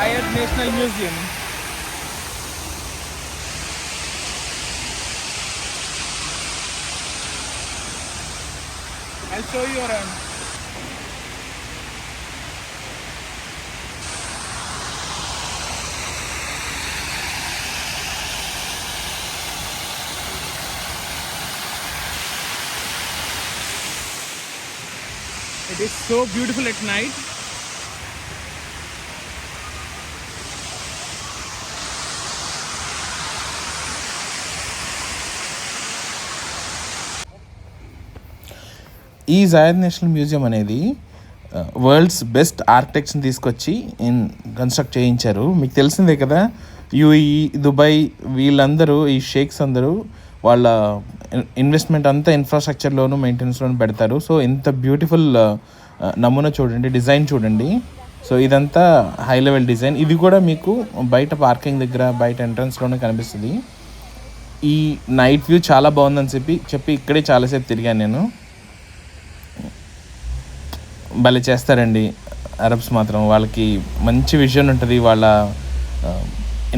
Syed National Museum. I'll show you around. It is so beautiful at night. ఈ Zayed national museum అనేది world's best ఆర్కిటెక్ట్స్ని తీసుకొచ్చి in construct చేయించారు. మీకు తెలిసిందే కదా యూఈ దుబాయ్ వీళ్ళందరూ ఈ షేక్స్ అందరూ వాళ్ళ ఇన్వెస్ట్మెంట్ అంతా ఇన్ఫ్రాస్ట్రక్చర్లోను మెయింటెనెన్స్లోను పెడతారు. సో ఎంత బ్యూటిఫుల్ uh, నమూనా చూడండి డిజైన్ చూడండి. సో ఇదంతా హై లెవెల్ డిజైన్ ఇది కూడా మీకు బయట పార్కింగ్ దగ్గర బయట ఎంట్రన్స్లోనే కనిపిస్తుంది. ఈ నైట్ వ్యూ చాలా బాగుందని చెప్పి చెప్పి ఇక్కడే చాలాసేపు తిరిగాను నేను. భలే చేస్తారండి అరబ్స్ మాత్రం. వాళ్ళకి మంచి విజన్ ఉంటుంది. వాళ్ళ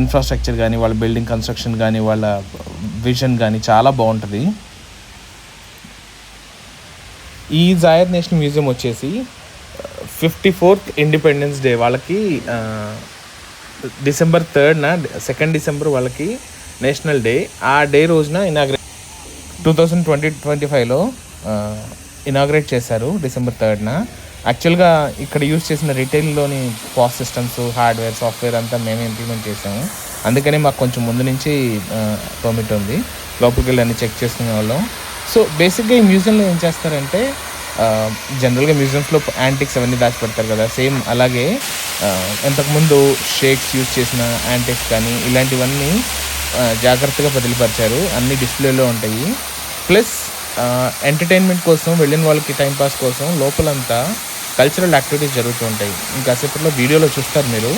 ఇన్ఫ్రాస్ట్రక్చర్ కానీ వాళ్ళ బిల్డింగ్ కన్స్ట్రక్షన్ కానీ వాళ్ళ విజన్ కానీ చాలా బాగుంటుంది. ఈ జాయద్ నేషనల్ మ్యూజియం వచ్చేసి ఫిఫ్టీ ఫోర్త్ ఇండిపెండెన్స్ డే వాళ్ళకి డిసెంబర్ థర్డ్న సెకండ్ డిసెంబర్ వాళ్ళకి నేషనల్ డే ఆ డే రోజున ఇనాగ్రే టూ థౌజండ్ ట్వంటీ ట్వంటీ ఫైవ్లో ఇనాగ్రేట్ చేశారు డిసెంబర్ థర్డ్న యాక్చువల్గా ఇక్కడ యూజ్ చేసిన రిటైల్లోని పాస్ సిస్టమ్స్ హార్డ్వేర్ సాఫ్ట్వేర్ అంతా మేమే ఇంప్లిమెంట్ చేసాము అందుకని మాకు కొంచెం ముందు నుంచి పర్మిట్ ఉంది. లోపలికి వెళ్ళి అన్ని చెక్ చేసుకునే వాళ్ళం. సో బేసిక్గా ఈ మ్యూజియంలో ఏం చేస్తారంటే జనరల్గా మ్యూజియంస్లో యాంటిక్స్ అవన్నీ దాచిపెడతారు కదా. సేమ్ అలాగే ఇంతకుముందు షేక్స్ యూజ్ చేసిన యాంటిక్స్ కానీ ఇలాంటివన్నీ జాగ్రత్తగా బదిలిపరిచారు అన్ని డిస్ప్లేలో ఉంటాయి. ప్లస్ ఎంటర్టైన్మెంట్ కోసం వెళ్ళిన వాళ్ళకి టైంపాస్ కోసం లోపలంతా కల్చరల్ యాక్టివిటీస్ జరుగుతూ ఉంటాయి. ఇంకా సేపట్లో వీడియోలో చూస్తారు మీరు.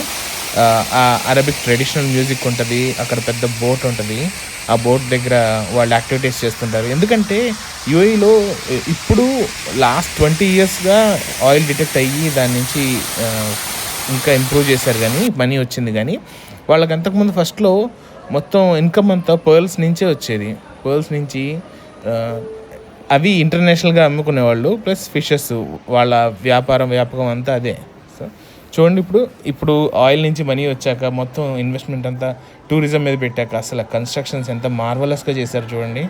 ఆ, అరబిక్ ట్రెడిషనల్ మ్యూజిక్ ఉంటుంది అక్కడ పెద్ద బోట్ ఉంటుంది. ఆ బోట్ దగ్గర వాళ్ళు యాక్టివిటీస్ చేస్తుంటారు. ఎందుకంటే యూఏలో ఇప్పుడు లాస్ట్ ట్వంటీ ఇయర్స్గా ఆయిల్ డిటెక్ట్ అయ్యి దాని నుంచి ఇంకా ఇంప్రూవ్ చేశారు కానీ మనీ వచ్చింది కానీ వాళ్ళకి అంతకుముందు ఫస్ట్లో మొత్తం ఇన్కమ్ అంతా పర్ల్స్ నుంచే వచ్చేది. పర్ల్స్ నుంచి అవి ఇంటర్నేషనల్గా అమ్ముకునేవాళ్ళు ప్లస్ ఫిషెస్ వాళ్ళ వ్యాపారం వ్యాపకం అంతా అదే. సో చూడండి ఇప్పుడు ఇప్పుడు ఆయిల్ నుంచి మనీ వచ్చాక మొత్తం ఇన్వెస్ట్మెంట్ అంతా టూరిజం మీద పెట్టాక అసలు కన్స్ట్రక్షన్స్ ఎంత మార్వలస్గా చేశారు చూడండి.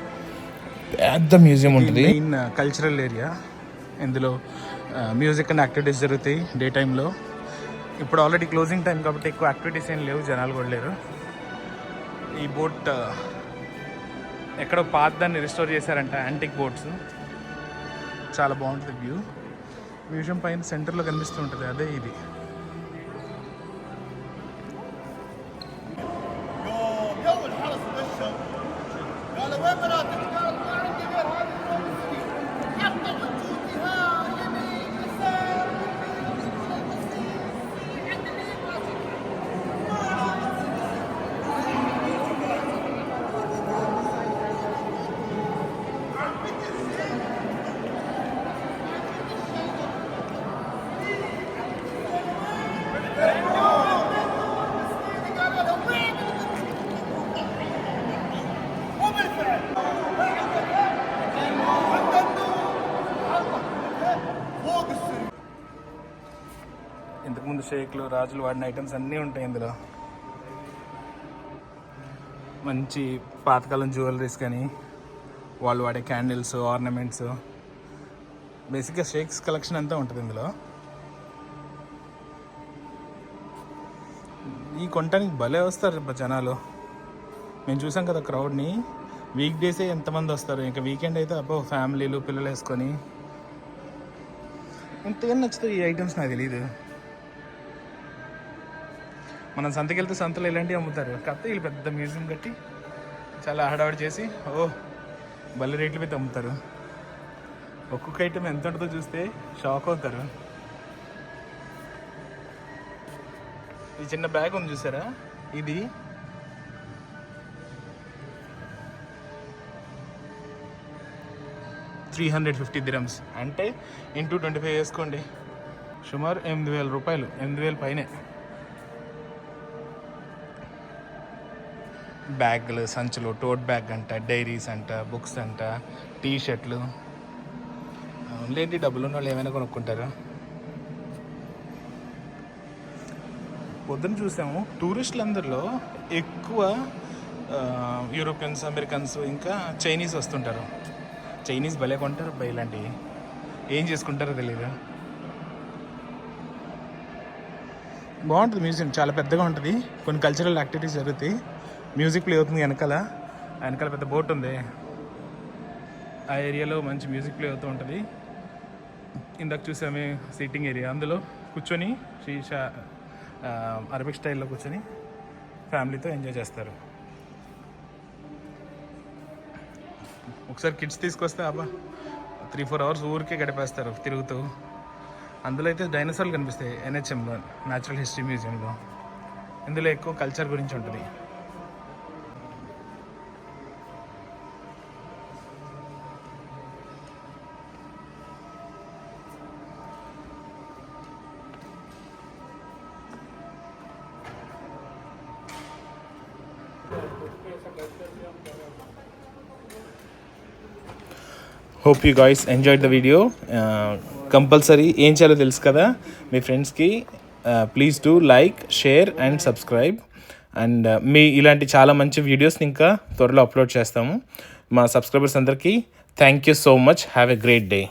పెద్ద మ్యూజియం ఉంటుంది. కల్చరల్ ఏరియా ఇందులో మ్యూజిక్ అండ్ యాక్టివిటీస్ జరుగుతాయి డే టైంలో ఇప్పుడు ఆల్రెడీ క్లోజింగ్ టైం కాబట్టి ఎక్కువ యాక్టివిటీస్ ఏం లేవు జనాలు కూడా లేరు. ఈ బోట్ ఎక్కడో పాత దాన్ని రిస్టోర్ చేశారంట యాంటిక్ బోట్స్ చాలా బాగుంటుంది వ్యూ మ్యూజియం పైన సెంటర్లో కనిపిస్తూ ఉంటుంది అదే ఇది. ఇంతకుముందు షేక్లు రాజులు వాడిన ఐటమ్స్ అన్నీ ఉంటాయి ఇందులో. మంచి పాతకాలం జ్యువెలరీస్ కానీ వాళ్ళు వాడే క్యాండిల్స్ ఆర్నమెంట్స్ బేసిక్గా షేక్స్ కలెక్షన్ అంతా ఉంటుంది ఇందులో. ఈ కొనటానికి భలే వస్తారు జనాలు. మేము చూసాం కదా క్రౌడ్ని వీక్ డేసే ఎంతమంది వస్తారు? ఇంకా వీకెండ్ అయితే అబ్బో ఫ్యామిలీలు పిల్లలు వేసుకొని. ఎంతగా నచ్చుతాయి ఈ ఐటమ్స్ నాకు తెలియదు మనం సంతకి వెళ్తే సంతలో ఇలాంటివి అమ్ముతారు. కాకపోతే వీళ్ళు పెద్ద మ్యూజియం కట్టి చాలా హడావిడి చేసి ఓ బల్లి రేట్లు పెట్టి అమ్ముతారు. ఒక్కొక్క ఐటమ్ ఎంత ఉంటుందో చూస్తే షాక్ అవుతారు. ఈ చిన్న బ్యాగ్ ఉంది చూసారా? ఇది త్రీ హండ్రెడ్ ఫిఫ్టీ దిరమ్స్ అంటే ఇంటూ ట్వంటీ ఫైవ్ వేసుకోండి. సుమారు ఎనిమిది వేల రూపాయలు ఎనిమిది వేల పైనే. బ్యాగులు సంచులు టోట్ బ్యాగ్ అంట డైరీస్ అంట బుక్స్ అంట టీ షర్ట్లు లేంటి డబ్బులు ఉన్న వాళ్ళు ఏమైనా కొనుక్కుంటారు? పొద్దున చూసాము టూరిస్టులందరిలో ఎక్కువ యూరోపియన్స్ అమెరికన్స్ ఇంకా చైనీస్ వస్తుంటారు. చైనీస్ భలే కొంటారు అబ్బాయి ఇలాంటివి ఏం చేసుకుంటారో తెలియదు బాగుంటుంది మ్యూజియం చాలా పెద్దగా ఉంటుంది. కొన్ని కల్చరల్ యాక్టివిటీస్ జరుగుతాయి. మ్యూజిక్ ప్లే అవుతుంది వెనకాల. వెనకాల పెద్ద బోట్ ఉంది. ఆ ఏరియాలో మంచి మ్యూజిక్ ప్లే అవుతూ ఉంటుంది. ఇందాక చూసామే సీటింగ్ ఏరియా అందులో కూర్చొని షీషా అరబిక్ స్టైల్లో కూర్చొని ఫ్యామిలీతో ఎంజాయ్ చేస్తారు. ఒకసారి కిడ్స్ తీసుకొస్తే అబ్బా త్రీ ఫోర్ అవర్స్ ఊరికే గడిపేస్తారు తిరుగుతూ. అందులో అయితే డైనోసార్లు కనిపిస్తాయి ఎన్హెచ్ఎంలో న్యాచురల్ హిస్టరీ మ్యూజియంలో ఇందులో ఎక్కువ కల్చర్ గురించి ఉంటుంది. Hope you guys enjoy the video compulsory ఏం చేయాలో తెలుసు కదా? మీ ఫ్రెండ్స్కి please do like share and subscribe and మీ ఇలాంటి చాలా మంచి వీడియోస్ని ఇంకా త్వరలో అప్లోడ్ చేస్తాము. మా సబ్స్క్రైబర్స్ అందరికీ thank you so much have a great day